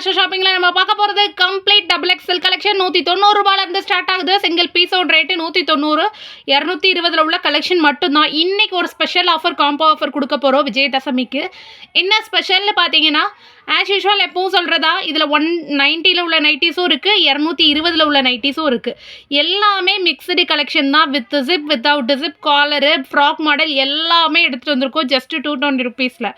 Fashion ஷாப்பிங்கில் நம்ம பார்க்க போகிறது கம்ப்ளீட் டபுள் எக்ஸல் கலெக்ஷன் நூற்றி தொண்ணூறு ரூபாயிலேருந்து ஸ்டார்ட் ஆகுது. சிங்கிள் பீஸோட ரேட்டு நூற்றி தொண்ணூறு இரநூத்தி இருபதில் உள்ள கலெக்ஷன் மட்டும்தான். இன்னைக்கு ஒரு ஸ்பெஷல் ஆஃபர் காம்போ ஆஃபர் கொடுக்க போகிறோம் விஜயதசமிக்கு. என்ன ஸ்பெஷல்னு பார்த்தீங்கன்னா ஆஸ் யூஷுவல் எப்பவும் சொல்கிறதா இதில் ஒன் நைன்ட்டியில் உள்ள நைட்டிஸும் இருக்குது இரநூத்தி இருபதில் உள்ள நைட்டிஸும் இருக்குது எல்லாமே மிக்சடு கலெக்ஷன் தான் with zip without zip collar frock model எல்லாமே எடுத்துகிட்டு வந்திருக்கோம் ஜஸ்ட் டூ டுவெண்ட்டி ருபீஸில்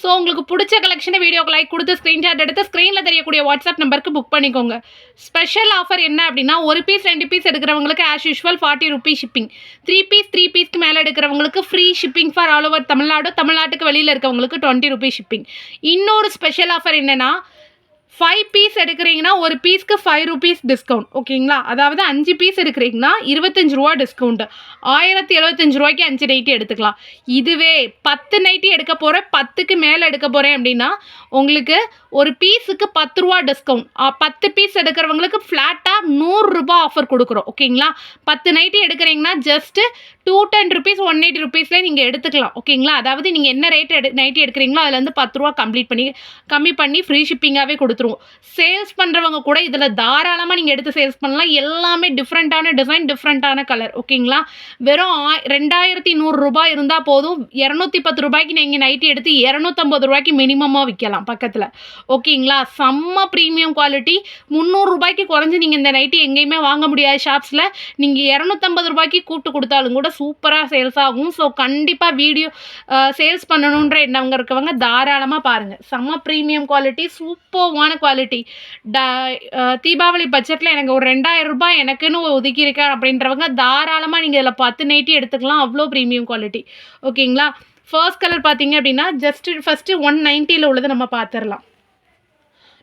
ஸோ உங்களுக்கு பிடிச்ச கலெக்ஷனை வீடியோக்கு லைக் கொடுத்து ஸ்க்ரீன்ஷாட் எடுத்து ஸ்க்ரீனில் தெரியக்கூடிய வாட்ஸ்அப் நம்பருக்கு புக் பண்ணிக்கோங்க. ஸ்பெஷல் ஆஃபர் என்ன அப்படின்னா ஒரு பீஸ் ரெண்டு piece எடுக்கிறவங்களுக்கு as usual forty rupees shipping three piece three பீஸ்க்கு மேலே எடுக்கிறவங்களுக்கு free shipping for all over Tamil Nadu தமிழ்நாட்டுக்கு வெளியில் இருக்கவங்களுக்கு டுவெண்ட்டி ருபீஸ் ஷிப்பிங் இன்னொரு ஸ்பெஷல் ஆஃபர் என்னென்னா ஃபைவ் பீஸ் எடுக்கிறீங்கன்னா ஒரு பீஸ்க்கு ஃபைவ் ருபீஸ் டிஸ்கவுண்ட் ஓகேங்களா? அதாவது அஞ்சு பீஸ் எடுக்கிறீங்கன்னா இருபத்தஞ்சு ரூபா டிஸ்கவுண்ட் ஆயிரத்தி எழுபத்தஞ்சு ரூபாய்க்கு அஞ்சு நைட்டி எடுத்துக்கலாம். இதுவே பத்து நைட்டி எடுக்க போகிறேன் பத்துக்கு மேலே எடுக்க போகிறேன் அப்படின்னா உங்களுக்கு ஒரு பீஸுக்கு பத்து ரூபா டிஸ்கவுண்ட் பத்து பீஸ் எடுக்கிறவங்களுக்கு ஃப்ளாட்டாக நூறுரூபா ஆஃபர் கொடுக்குறோம் ஓகேங்களா? பத்து நைட்டி எடுக்கிறீங்கன்னா just two ten rupees one eighty ருபீஸ்லேயே நீங்கள் எடுத்துக்கலாம் ஓகேங்களா? அதாவது நீங்கள் என்ன ரேட் எடு நைட்டி எடுக்கிறீங்களோ அதுலேருந்து பத்து ரூபா கம்ப்ளீட் பண்ணி கம்மி பண்ணி ஃப்ரீ ஷிப்பிங்காகவே கொடுத்துருவோம் சேல்ஸ் பண்ணுறவங்க கூட இதில் தாராளமாக நீங்கள் எடுத்து சேல்ஸ் பண்ணலாம். எல்லாமே டிஃப்ரெண்ட்டான டிசைன் டிஃப்ரெண்ட்டான கலர் ஓகேங்களா வெறும் ஆ- ரெண்டாயிரத்தி நூறுரூபா இருந்தால் போதும். இரநூத்தி பத்து ரூபாய்க்கு நீங்கள் நைட்டி எடுத்து இரநூத்தம்பது ரூபாய்க்கு மினிமமாக விற்கலாம் பக்கத்தில். ஓகேங்களா செம்ம ப்ரீமியம் குவாலிட்டி முந்நூறுரூபாய்க்கு குறைஞ்சி நீங்கள் இந்த நைட்டி எங்கேயுமே வாங்க முடியாது ஷாப்ஸில் நீங்கள் இரநூத்தம்பது ரூபாய்க்கு கூட்டு கொடுத்தாலும் கூட சூப்பராக சேல்ஸ் ஆகும். ஸோ கண்டிப்பாக வீடியோ சேல்ஸ் பண்ணணுன்ற எண்ணவங்க இருக்கவங்க தாராளமாக பாருங்கள் செம்ம premium quality சூப்பர்வான quality the Deepavali பட்ஜெட்டில் எனக்கு ஒரு ரெண்டாயிரம் ரூபாய் எனக்குன்னு ஒதுக்கியிருக்கேன் அப்படின்றவங்க தாராளமாக நீங்கள் இதில் பத்து நைட்டி எடுத்துக்கலாம். அவ்வளோ ப்ரீமியம் குவாலிட்டி ஓகேங்களா ஃபர்ஸ்ட் கலர் பார்த்தீங்க அப்படின்னா ஜஸ்ட் ஃபஸ்ட்டு ஒன் நைன்ட்டியில் உள்ளது நம்ம பார்த்துடலாம்.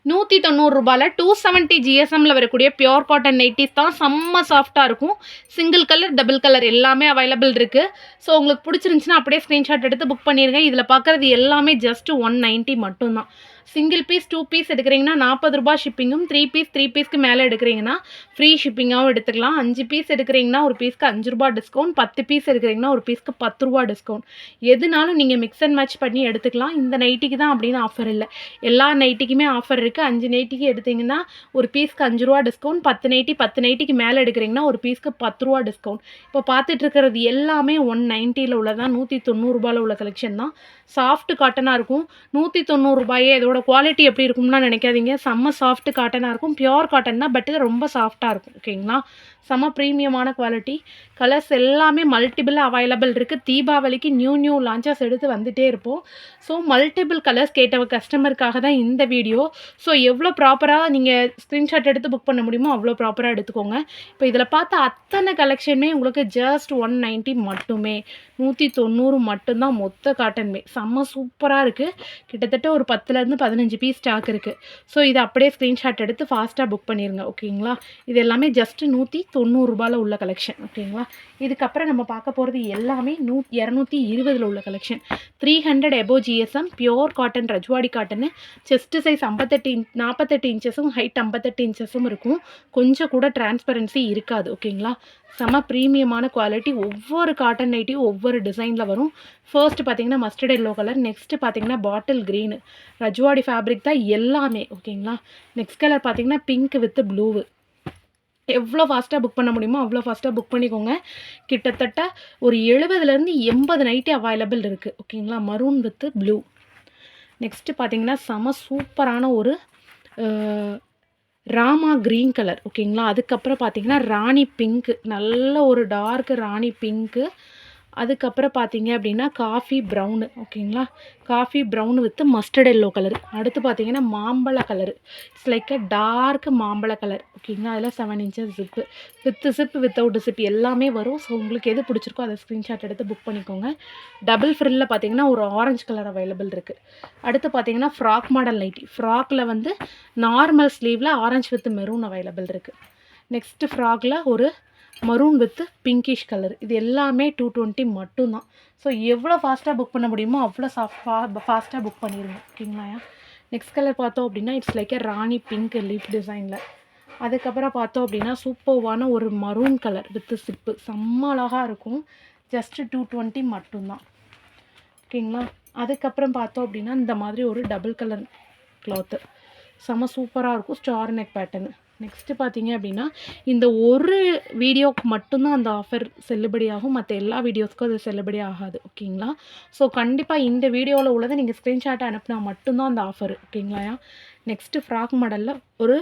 நூற்றி தொண்ணூறு ரூபாயில் டூ செவன்ட்டி ஜிஎஸ்எம்மில் வரக்கூடிய பியோர் காட்டன் நைட்டிஸ் தான் செம்ம சாஃப்டாக இருக்கும். சிங்கிள் கலர் டபுள் கலர் எல்லாமே அவைலபிள் இருக்குது ஸோ உங்களுக்கு பிடிச்சிருந்துச்சின்னா அப்படியே ஸ்க்ரீன்ஷாட் எடுத்து புக் பண்ணியிருக்கேன் இதில் பார்க்குறது எல்லாமே ஜஸ்ட் ஒன் நைன்ட்டி மட்டும்தான். சிங்கிள் பீஸ் டூ பீஸ் எடுக்கிறீங்கன்னா நாற்பது ரூபாய் ஷிப்பிங்கும் த்ரீ பீஸ் த்ரீ பீஸ்க்கு மேலே எடுக்கிறீங்கன்னா ஃப்ரீ ஷிப்பிங்காகவும் எடுத்துக்கலாம். அஞ்சு பீஸ் எடுக்கிறீங்கன்னா ஒரு பீஸ்க்கு அஞ்சு ரூபா டிஸ்கவுண்ட் பத்து பீஸ் எடுக்கிறீங்கன்னா ஒரு பீஸ்க்கு பத்து ரூபா டிஸ்கவுண்ட் எதுனாலும் நீங்கள் மிக்ஸ் அண்ட் மேட்ச் பண்ணி எடுத்துக்கலாம். இந்த நைட்டிக்கு தான் அப்படின்னு ஆஃபர் இல்லை. எல்லா நைட்டிக்குமே ஆஃபர் இருக்குது அஞ்சு நைட்டிக்கு எடுத்தீங்கன்னா ஒரு பீஸ்க்கு அஞ்சு ரூபா டிஸ்கவுண்ட் பத்து நைட்டி பத்து நைட்டிக்கு மேலே எடுக்கிறீங்கன்னா ஒரு பீஸ்க்கு பத்து ரூபா டிஸ்கவுண்ட் இப்போ பார்த்துட்டு இருக்கிறது எல்லாமே ஒன் நைன்ட்டியில் உள்ளதான் நூற்றி தொண்ணூறுபாயில் உள்ள கலெக்ஷன் தான். சாஃப்ட் காட்டனாக இருக்கும். நூற்றி தொண்ணூறுரூபாயே இதோட குவாலிட்டி எப்படி இருக்கும்னா நினைக்காதீங்க. செம்ம சாஃப்ட் காட்டனாக இருக்கும். பியோர் காட்டன் தான் பட் இது ரொம்ப சாஃப்டாக இருக்கும் ஓகேங்களா செம்ம ப்ரீமியமான குவாலிட்டி கலர்ஸ் எல்லாமே மல்டிபிளாக அவைலபிள் இருக்குது தீபாவளிக்கு நியூ நியூ லான்ச்சஸ் எடுத்து வந்துகிட்டே இருப்போம். ஸோ மல்டிபிள் கலர்ஸ் கேட்ட கஸ்டமருக்காக தான் இந்த வீடியோ ஸோ எவ்வளோ ப்ராப்பராக நீங்கள் ஸ்க்ரீன்ஷாட் எடுத்து புக் பண்ண முடியுமோ அவ்வளோ ப்ராப்பராக எடுத்துக்கோங்க. இப்போ இதில் பார்த்த அத்தனை கலெக்ஷனுமே உங்களுக்கு ஜஸ்ட் ஒன் நைன்ட்டி மட்டுமே. நூற்றி தொண்ணூறு மட்டும்தான் மொத்த காட்டன்மே செம்ம சூப்பராக இருக்குது கிட்டத்தட்ட ஒரு பத்துலேருந்து பதினஞ்சு பீஸ் ஸ்டாக் இருக்குது ஸோ இதை அப்படியே ஸ்க்ரீன்ஷாட் எடுத்து ஃபாஸ்ட்டாக புக் பண்ணிடுங்க ஓகேங்களா இது எல்லாமே ஜஸ்ட்டு நூற்றி தொண்ணூறுரூபாவில் உள்ள கலெக்ஷன் ஓகேங்களா? இதுக்கப்புறம் நம்ம பார்க்க போகிறது எல்லாமே நூ இரநூத்தி இருபதில் உள்ள collection three hundred above GSM pure cotton Rajwadi cotton chest size ஐம்பத்தெட்டு இன் நாற்பத்தெட்டு இன்ச்சஸும் ஹைட் ஐம்பத்தெட்டு இன்ச்சஸும் இருக்கும். கொஞ்சம் கூட டிரான்ஸ்பரன்சி இருக்காது ஓகேங்களா? செம ப்ரீமியமான குவாலிட்டி ஒவ்வொரு காட்டன் நைட்டியும் ஒவ்வொரு டிசைனில் வரும். ஃபர்ஸ்ட் பார்த்தீங்கன்னா மஸ்டர்ட் எல்லோ கலர் நெக்ஸ்ட் பார்த்தீங்கன்னா பாட்டில் க்ரீனு ரஜ்வாடி ஃபேப்ரிக் தான் எல்லாமே ஓகேங்களா? நெக்ஸ்ட் கலர் பார்த்தீங்கன்னா பிங்க் வித் ப்ளூவு எவ்வளோ ஃபாஸ்ட்டாக புக் பண்ண முடியுமோ அவ்வளோ ஃபாஸ்ட்டாக புக் பண்ணிக்கோங்க. கிட்டத்தட்ட ஒரு எழுபதுலேருந்து எண்பது நைட்டி அவைலபிள் இருக்குது ஓகேங்களா மரூன் வித்து ப்ளூ நெக்ஸ்ட்டு பார்த்தீங்கன்னா செம சூப்பரான ஒரு ராமா க்ரீன் கலர் ஓகேங்களா அதுக்கப்புறம் பார்த்தீங்கன்னா ராணி பிங்க்கு நல்ல ஒரு டார்க் ராணி பிங்க்கு அதுக்கப்புறம் பார்த்தீங்க அப்படின்னா காஃபி ப்ரௌனு ஓகேங்களா coffee brown with mustard yellow colour அடுத்து பார்த்தீங்கன்னா மாம்பழ colour it's like a dark மாம்பழ கலர் ஓகேங்களா அதில் seven inches zip with zip without zip எல்லாமே வரும். ஸோ உங்களுக்கு எது பிடிச்சிருக்கோ அதை ஸ்க்ரீன்ஷாட் எடுத்து புக் பண்ணிக்கோங்க. டபுள் ஃப்ரில்லில் பார்த்தீங்கன்னா ஒரு ஆரஞ்சு கலர் அவைலபிள் இருக்குது அடுத்து பார்த்தீங்கன்னா ஃப்ராக் மாடல் நைட்டி ஃப்ராக்கில் வந்து நார்மல் ஸ்லீவில் ஆரஞ்சு வித் மெரூன் அவைலபிள் இருக்குது நெக்ஸ்ட்டு ஃப்ராகில் ஒரு மரூன் வித் பிங்கிஷ் கலர் இது எல்லாமே டூ டுவெண்ட்டி மட்டும்தான். ஸோ எவ்வளோ ஃபாஸ்ட்டாக புக் பண்ண முடியுமோ அவ்வளோ ஃபா ஃபாஸ்ட்டாக புக் பண்ணிடுங்க ஓகேங்களா நெக்ஸ்ட் கலர் பார்த்தோம் அப்படின்னா it's like a rani pink leaf டிசைனில் அதுக்கப்புறம் பார்த்தோம் அப்படின்னா சூப்பர்வான ஒரு மரூன் கலர் வித் சிப்பு செம்ம அழகாக இருக்கும். ஜஸ்ட்டு டூ டுவெண்ட்டி மட்டும்தான். ஓகேங்களா? அதுக்கப்புறம் பார்த்தோம் அப்படின்னா இந்த மாதிரி ஒரு டபுள் கலர் க்ளாத்து செம்ம சூப்பராக இருக்கும். ஸ்டார் நெக் பேட்டர்னு நெக்ஸ்ட்டு பார்த்தீங்க அப்படின்னா இந்த ஒரு வீடியோவுக்கு மட்டும்தான் அந்த ஆஃபர் செல்லுபடியாகும் மற்ற எல்லா வீடியோஸ்க்கும் அது செல்லுபடி ஆகாது. ஓகேங்களா? ஸோ கண்டிப்பாக இந்த வீடியோவில் உள்ளதை நீங்கள் ஸ்க்ரீன்ஷாட் அனுப்புனா மட்டும்தான் அந்த ஆஃபர் ஓகேங்களா? நெக்ஸ்ட்டு ஃப்ராக் மாடலில் ஒரு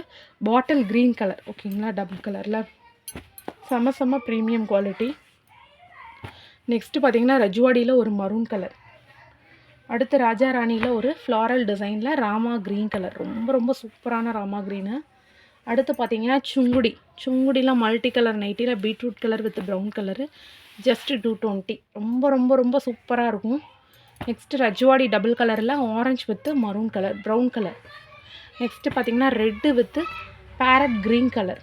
பாட்டில் க்ரீன் கலர் ஓகேங்களா? டபுள் கலரில் செம செம ப்ரீமியம் குவாலிட்டி நெக்ஸ்ட்டு பார்த்தீங்கன்னா ரஜுவாடியில் ஒரு மரூன் கலர் அடுத்து ராஜா ராணியில் ஒரு ஃப்ளாரல் டிசைனில் ராமா க்ரீன் கலர் ரொம்ப ரொம்ப சூப்பரான ராமா க்ரீனு அடுத்து பார்த்தீங்கன்னா சுங்குடி. சுங்குடிலாம் multi colour நைட்டியில் beetroot colour with brown colour just two twenty ரொம்ப ரொம்ப ரொம்ப சூப்பராக இருக்கும். நெக்ஸ்ட்டு ரஜ்வாடி டபுள் கலரில் orange with maroon colour brown colour next பார்த்தீங்கன்னா red with parrot green colour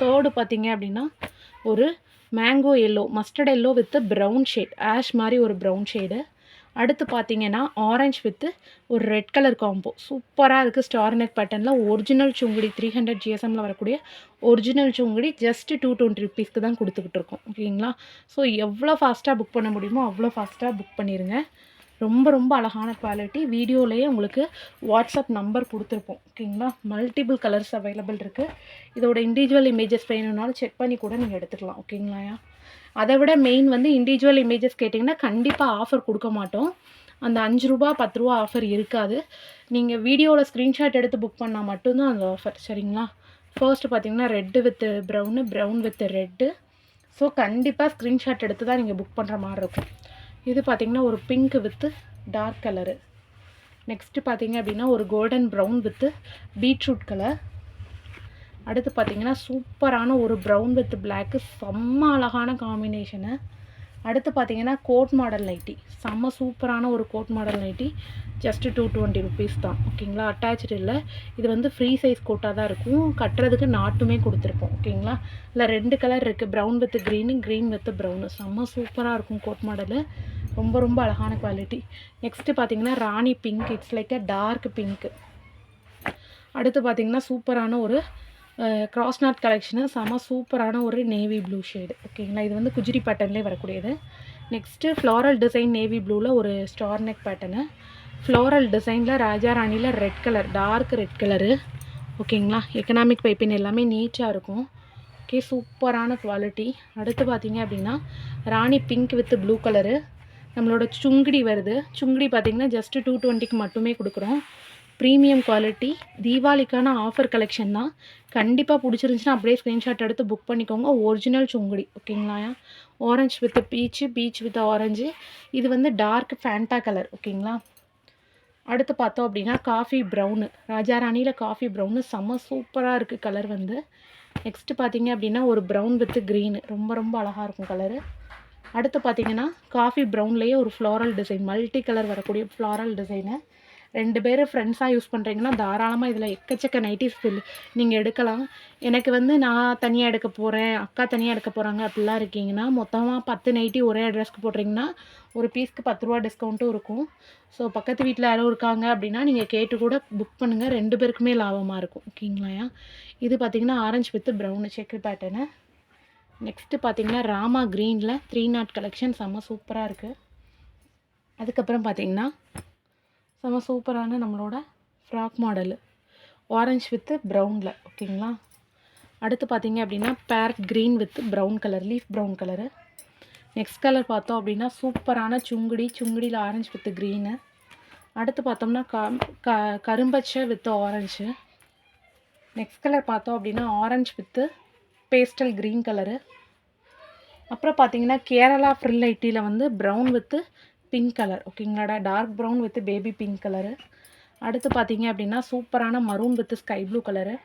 third பார்த்தீங்க அப்படின்னா ஒரு mango yellow mustard yellow with brown shade ash மாதிரி ஒரு ப்ரௌன் ஷேடு அடுத்து பார்த்தீங்கன்னா ஆரஞ்சு வித்து ஒரு ரெட் கலர் காம்போ சூப்பராக இருக்குது ஸ்டார் நெக் பேட்டர்னில் ஒரிஜினல் சுங்குடி த்ரீ ஹண்ட்ரட் ஜிஎஸ்எம்மில் வரக்கூடிய original Sungudi just two twenty ருபீஸ்க்கு தான் கொடுத்துக்கிட்டு இருக்கோம். ஓகேங்களா? ஸோ எவ்வளோ ஃபாஸ்ட்டாக புக் பண்ண முடியுமோ அவ்வளோ ஃபாஸ்ட்டாக புக் பண்ணிடுங்க ரொம்ப ரொம்ப அழகான குவாலிட்டி வீடியோலேயே உங்களுக்கு வாட்ஸ்அப் நம்பர் கொடுத்துருப்போம். ஓகேங்களா? மல்டிபிள் கலர்ஸ் அவைலபிள் இருக்குது இதோட இண்டிவிஜுவல் இமேஜஸ் வேணும்னாலும் செக் பண்ணி கூட நீங்கள் எடுத்துக்கலாம். ஓகேங்களாயா அதை விட மெயின் வந்து இண்டிவிஜுவல் இமேஜஸ் கேட்டிங்கன்னா கண்டிப்பாக ஆஃபர் கொடுக்க மாட்டோம். அந்த அஞ்சு ரூபா பத்து ரூபா ஆஃபர் இருக்காது. நீங்கள் வீடியோவில் ஸ்க்ரீன்ஷாட் எடுத்து புக் பண்ணால் மட்டும்தான் அந்த ஆஃபர் சரிங்களா? ஃபர்ஸ்ட்டு பார்த்தீங்கன்னா red with brown brown with red so கண்டிப்பாக ஸ்க்ரீன்ஷாட் எடுத்து தான் நீங்கள் புக் பண்ணுற மாதிரி இருக்கும். இது பார்த்தீங்கன்னா ஒரு pink with dark colour next பார்த்தீங்க அப்படின்னா ஒரு golden brown with beetroot colour அடுத்து பார்த்தீங்கன்னா சூப்பரான ஒரு ப்ரௌன் வித் பிளாக்கு செம்ம அழகான காம்பினேஷனு அடுத்து பார்த்தீங்கன்னா கோட் மாடல் நைட்டி செம்ம சூப்பரான ஒரு coat model nighty just two twenty rupees தான். ஓகேங்களா அட்டாச்சு இல்லை. இது வந்து ஃப்ரீ சைஸ் கோட்டாக தான் இருக்கும். கட்டுறதுக்கு நாட்டுமே கொடுத்துருப்போம். ஓகேங்களா இல்லை ரெண்டு கலர் இருக்குது brown with green green with brown செம்ம சூப்பராக இருக்கும் கோட் மாடலு ரொம்ப ரொம்ப அழகான குவாலிட்டி நெக்ஸ்ட்டு பார்த்தீங்கன்னா rani pink it's like a dark pink அடுத்து பார்த்தீங்கன்னா சூப்பரான ஒரு கிராஸ் நாட் கலெக்ஷனு செம சூப்பரான ஒரு நேவி ப்ளூ ஷேடு ஓகேங்களா இது வந்து குஜிரி பேட்டர்ன்லேயே வரக்கூடியது. நெக்ஸ்ட்டு ஃப்ளாரல் டிசைன் நேவி ப்ளூவில் ஒரு ஸ்டார் நெக் பேட்டர்னு ஃப்ளோரல் டிசைனில் Raja ராணியில் red colour dark red colour ஓகேங்களா எக்கனாமிக் பைப்பின் எல்லாமே நீட்டாக இருக்கும். ஓகே சூப்பரான குவாலிட்டி அடுத்து பார்த்தீங்க அப்படின்னா rani pink with blue colour நம்மளோட சுங்குடி வருது. சுங்குடி பார்த்தீங்கன்னா ஜஸ்ட்டு டூ டுவெண்ட்டிக்கு மட்டுமே கொடுக்குறோம். ப்ரீமியம் குவாலிட்டி தீபாவளிக்கான ஆஃபர் கலெக்ஷன் தான். கண்டிப்பாக பிடிச்சிருந்துச்சின்னா அப்படியே ஸ்க்ரீன்ஷாட் எடுத்து புக் பண்ணிக்கோங்க. ஒரிஜினல் சுங்குடி ஓகேங்களா orange with peach peach with orange இது வந்து டார்க் ஃபேண்டா கலர் ஓகேங்களா அடுத்து பார்த்தோம் அப்படின்னா காஃபி ப்ரௌனு ராஜாராணியில் காஃபி ப்ரௌனு செம்ம சூப்பராக இருக்குது கலர் வந்து. நெக்ஸ்ட்டு பார்த்தீங்க அப்படின்னா ஒரு ப்ரௌன் வித் க்ரீனு ரொம்ப ரொம்ப அழகாக இருக்கும் கலரு அடுத்து பார்த்தீங்கன்னா காஃபி ப்ரௌன்லேயே ஒரு ஃப்ளாரல் டிசைன் மல்டி கலர் வரக்கூடிய ஃப்ளாரல் டிசைனு ரெண்டு பேர் ஃப்ரெண்ட்ஸாக யூஸ் பண்ணுறீங்கன்னா தாராளமாக இதில் எக்கச்சக்க நைட்டிஸ் ஃபில் நீங்கள் எடுக்கலாம். எனக்கு வந்து நான் தனியாக எடுக்க போகிறேன் அக்கா தனியாக எடுக்க போகிறாங்க அப்படிலாம் இருக்கீங்கன்னா மொத்தமாக பத்து நைட்டி ஒரே அட்ரஸ்க்கு போடுறீங்கன்னா ஒரு பீஸ்க்கு பத்து ரூபா டிஸ்கவுண்ட்டும் இருக்கும். ஸோ பக்கத்து வீட்டில் யாரும் இருக்காங்க அப்படின்னா நீங்கள் கேட்டு கூட புக் பண்ணுங்கள் ரெண்டு பேருக்குமே லாபமாக இருக்கும். ஓகேங்களா இது பார்த்திங்கன்னா orange with brown check pattern next பார்த்தீங்கன்னா ராமா க்ரீனில் த்ரீ நாட் கலெக்ஷன் செம்ம சூப்பராக இருக்குது அதுக்கப்புறம் பார்த்தீங்கன்னா செம்ம சூப்பரான நம்மளோட ஃப்ராக் மாடலு ஆரஞ்ச் வித்து ப்ரௌனில் ஓகேங்களா அடுத்து பார்த்தீங்க அப்படின்னா parrot green with brown colour leaf brown colour next colour பார்த்தோம் அப்படின்னா சூப்பரான சுங்குடி சுங்குடியில் ஆரஞ்சு வித்து க்ரீனு அடுத்து பார்த்தோம்னா க க கரும்பச்சை வித் ஆரஞ்சு நெக்ஸ்ட் கலர் பார்த்தோம் அப்படின்னா orange with pastel green colour அப்புறம் பார்த்தீங்கன்னா கேரளா ஃப்ரில் ஐட்டியில் வந்து brown with pink colour ஓகேங்களாடா dark brown with baby pink colour அடுத்து பார்த்தீங்க அப்படின்னா சூப்பரான maroon with sky blue colour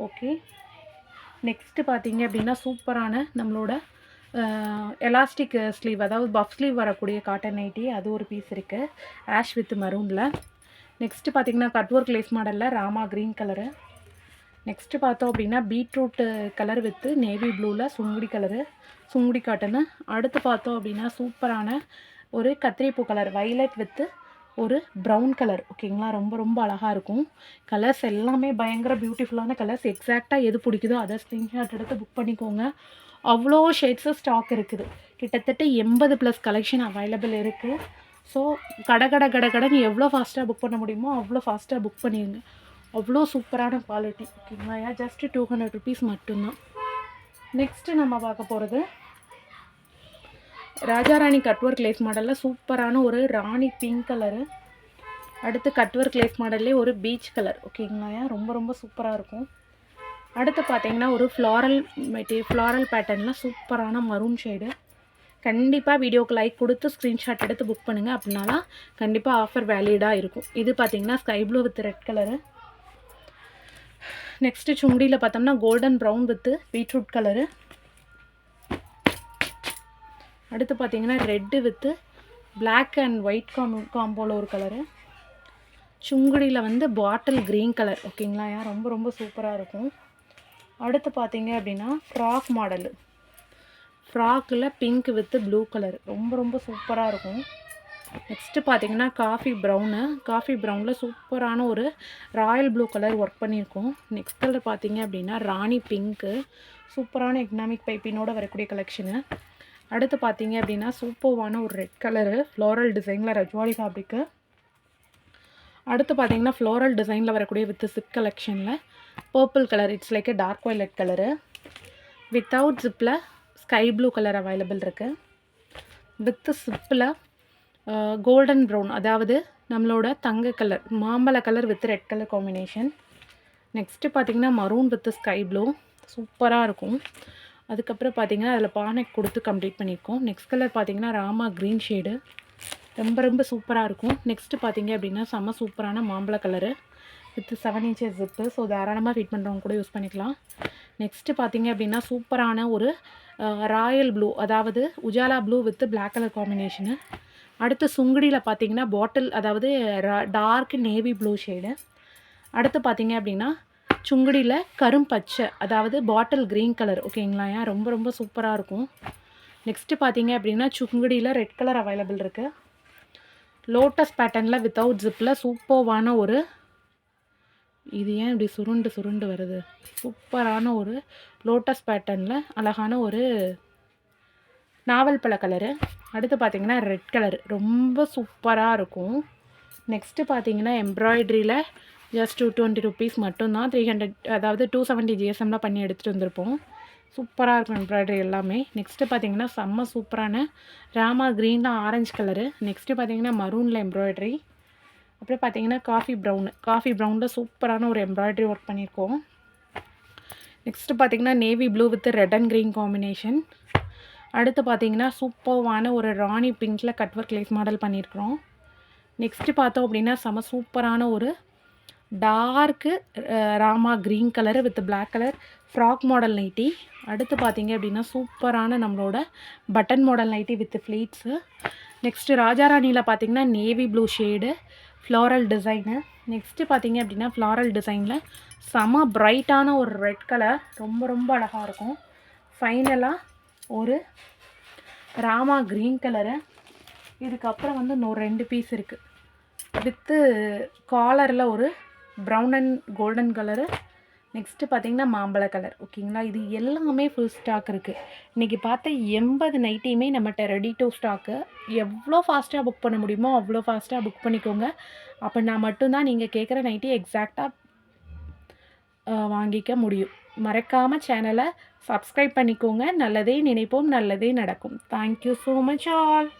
okay next பார்த்தீங்க அப்படின்னா சூப்பரான நம்மளோட எலாஸ்டிக் ஸ்லீவ் அதாவது பஃப் ஸ்லீவ் வரக்கூடிய காட்டன் நைட்டி அது ஒரு பீஸ் இருக்குது ஆஷ் வித் மரூனில் நெக்ஸ்ட்டு பார்த்தீங்கன்னா கட்வொர்க் லேஸ் மாடலில் ராமா க்ரீன் கலரு நெக்ஸ்ட்டு பார்த்தோம் அப்படின்னா பீட்ரூட்டு கலர் வித்து நேவி ப்ளூவில் சுங்குடி கலரு சுங்குடி காட்டனு அடுத்து பார்த்தோம் அப்படின்னா சூப்பரான ஒரு கத்திரிப்பூ கலர் வைலட் வித்து ஒரு ப்ரௌன் கலர் ஓகேங்களா ரொம்ப ரொம்ப அழகாக இருக்கும். கலர்ஸ் எல்லாமே பயங்கர பியூட்டிஃபுல்லான கலர்ஸ் எக்ஸாக்டாக எது பிடிக்குதோ அதை ஸ்க்ரீன்ஷாட் எடுத்து புக் பண்ணிக்கோங்க. அவ்வளோ ஷேட்ஸு ஸ்டாக் இருக்குது. கிட்டத்தட்ட எண்பது ப்ளஸ் கலெக்ஷன் அவைலபிள் இருக்குது ஸோ கட கட கட கடைன்னு எவ்வளோ ஃபாஸ்ட்டாக புக் பண்ண முடியுமோ அவ்வளோ ஃபாஸ்ட்டாக புக் பண்ணிடுங்க அவ்வளோ சூப்பரான குவாலிட்டி ஓகேங்களா ஜஸ்ட்டு டூ ஹண்ட்ரட் ருபீஸ் மட்டும்தான். நெக்ஸ்ட்டு நம்ம பார்க்க போகிறது ராஜாராணி கட்வொர்க் லேஸ் மாடலில் சூப்பரான ஒரு ராணி பிங்க் கலரு அடுத்து கட்வொர்க் லேஸ் மாடல்லே ஒரு பீச் கலர் ஓகேங்களா ரொம்ப ரொம்ப சூப்பராக இருக்கும். அடுத்து பார்த்தீங்கன்னா ஒரு ஃப்ளாரல் மெட்டீ ஃப்ளாரல் பேட்டர்னில் சூப்பரான மரூன் ஷேடு கண்டிப்பாக வீடியோக்கு லைக் கொடுத்து ஸ்க்ரீன்ஷாட் எடுத்து புக் பண்ணுங்கள் அப்படின்னா தான் கண்டிப்பாக ஆஃபர் வேலிடாக இருக்கும். இது பார்த்தீங்கன்னா sky blue with red colour next சுண்டியில் பார்த்தோம்னா golden brown with beetroot colour அடுத்து பார்த்தீங்கன்னா red with black and white com காம்போவில் ஒரு கலரு சுங்குடியில் வந்து பாட்டில் க்ரீன் கலர் ஓகேங்களா ஏன்? ரொம்ப ரொம்ப சூப்பராக இருக்கும். அடுத்து பார்த்தீங்க அப்படின்னா ஃப்ராக் மாடலு ஃப்ராக்கில் பிங்க் வித்து ப்ளூ கலர் ரொம்ப ரொம்ப சூப்பராக இருக்கும். நெக்ஸ்ட்டு பார்த்தீங்கன்னா காஃபி ப்ரௌனு காஃபி ப்ரௌனில் சூப்பரான ஒரு ராயல் ப்ளூ கலர் ஒர்க் பண்ணியிருக்கோம். நெக்ஸ்ட் கலர் பார்த்தீங்க அப்படின்னா ராணி பிங்க்கு சூப்பரான எக்கனாமிக் பைப்பினோட வரக்கூடிய கலெக்ஷனு அடுத்து பார்த்தீங்க அப்படின்னா சூப்பர்வான ஒரு ரெட் கலரு ஃப்ளோரல் டிசைனில் ரஜ்வாடி ஃபேப்ரிக்கு அடுத்து பார்த்தீங்கன்னா ஃப்ளோரல் டிசைனில் வரக்கூடிய வித் சிப் கலெக்ஷனில் purple colour it's like a dark violet colour without ஜிப்பில் sky blue colour available இருக்குது வித்து சிப்பில் கோல்டன் ப்ரௌன் அதாவது நம்மளோட தங்க கலர் மாம்பழ colour with red colour combination next பார்த்தீங்கன்னா மரூன் வித் ஸ்கை ப்ளூ சூப்பராக இருக்கும். அதுக்கப்புறம் பார்த்தீங்கன்னா அதில் பானை கொடுத்து கம்ப்ளீட் பண்ணியிருக்கோம் நெக்ஸ்ட் கலர் பார்த்தீங்கன்னா ராமா க்ரீன் ஷேடு ரொம்ப ரொம்ப சூப்பராக இருக்கும். நெக்ஸ்ட்டு பார்த்தீங்க அப்படின்னா செம்ம சூப்பரான மாம்பழ colour with seven inches zip so தாராளமாக ஃபிட் பண்ணுறவங்க கூட யூஸ் பண்ணிக்கலாம். நெக்ஸ்ட்டு பார்த்தீங்க அப்படின்னா சூப்பரான ஒரு ராயல் ப்ளூ அதாவது Ujala blue with black colour combination அடுத்து சுங்குடியில் பார்த்தீங்கன்னா பாட்டில் அதாவது டார்க் நேவி ப்ளூ ஷேடு அடுத்து பார்த்தீங்க அப்படின்னா சுங்குடியில் கரும்பச்சை அதாவது பாட்டில் க்ரீன் கலர் ஓகேங்களா ஏன்? ரொம்ப ரொம்ப சூப்பராக இருக்கும். நெக்ஸ்ட்டு பார்த்தீங்க அப்படின்னா சுங்குடியில் ரெட் கலர் அவைலபிள் இருக்குது லோட்டஸ் பேட்டர்னில் வித்தவுட் ஜிப்பில் சூப்பர்வான ஒரு இது ஏன் இப்படி சுருண்டு சுருண்டு வருது? சூப்பரான ஒரு லோட்டஸ் பேட்டர்னில் அழகான ஒரு நாவல் பழ கலரு அடுத்து பார்த்தீங்கன்னா ரெட் கலர் ரொம்ப சூப்பராக இருக்கும். நெக்ஸ்ட்டு பார்த்தீங்கன்னா எம்ப்ராய்ட்ரியில் ஜஸ்ட் டூ டுவெண்ட்டி ருபீஸ் மட்டும்தான் த்ரீ ஹண்ட்ரட் அதாவது டூ செவன்ட்டி ஜிஎஸ்எம்லாம் பண்ணி எடுத்துகிட்டு வந்திருப்போம். சூப்பராக இருக்கும் எம்ப்ராய்டரி எல்லாமே. நெக்ஸ்ட்டு பார்த்தீங்கன்னா செம்ம சூப்பரான ராமா க்ரீனில் ஆரஞ்சு கலரு நெக்ஸ்ட்டு பார்த்தீங்கன்னா மரூனில் எம்ப்ராய்டரி அப்புறம் பார்த்தீங்கன்னா காஃபி ப்ரௌனு காஃபி ப்ரௌனில் சூப்பரான ஒரு எம்ப்ராய்டரி ஒர்க் பண்ணியிருக்கோம். நெக்ஸ்ட்டு பார்த்தீங்கன்னா navy blue with red and green combination அடுத்து பார்த்தீங்கன்னா சூப்பர்வான ஒரு ராணி பிங்க்கில் கட் ஒர்க் லேஸ் மாடல் பண்ணியிருக்கிறோம். நெக்ஸ்ட்டு பார்த்தோம் அப்படின்னா செம சூப்பரான ஒரு dark Rama green colour with black colour. Frock model nighty. அடுத்து பார்த்தீங்க அப்படின்னா சூப்பரான நம்மளோட button model nighty with pleats. Next ராஜாராணியில் பார்த்தீங்கன்னா navy blue shade floral design. Next பார்த்தீங்க அப்படின்னா ஃப்ளாரல் டிசைனில் செம ப்ரைட்டான ஒரு ரெட் கலர். ரொம்ப ரொம்ப அழகாக இருக்கும். ஃபைனலாக ஒரு ராமா க்ரீன் கலரு. இதுக்கப்புறம் வந்து இன்னொரு ரெண்டு பீஸ் இருக்குது வித்து காலரில் ஒரு brown and golden colour next பார்த்தீங்கன்னா மாம்பழ கலர் ஓகேங்களா இது எல்லாமே ஃபுல் ஸ்டாக் இருக்குது இன்றைக்கி பார்த்த எண்பது நைட்டியுமே நம்மகிட்ட ரெடி டு ஸ்டாக்கு எவ்வளோ ஃபாஸ்ட்டாக புக் பண்ண முடியுமோ அவ்வளோ ஃபாஸ்ட்டாக புக் பண்ணிக்கோங்க. அப்போ நான் மட்டும்தான் நீங்கள் கேட்குற நைட்டி எக்ஸாக்டாக வாங்கிக்க முடியும். மறக்காமல் சேனலை சப்ஸ்கிரைப் பண்ணிக்கோங்க. நல்லதே நினைப்போம் நல்லதே நடக்கும். Thank you so much all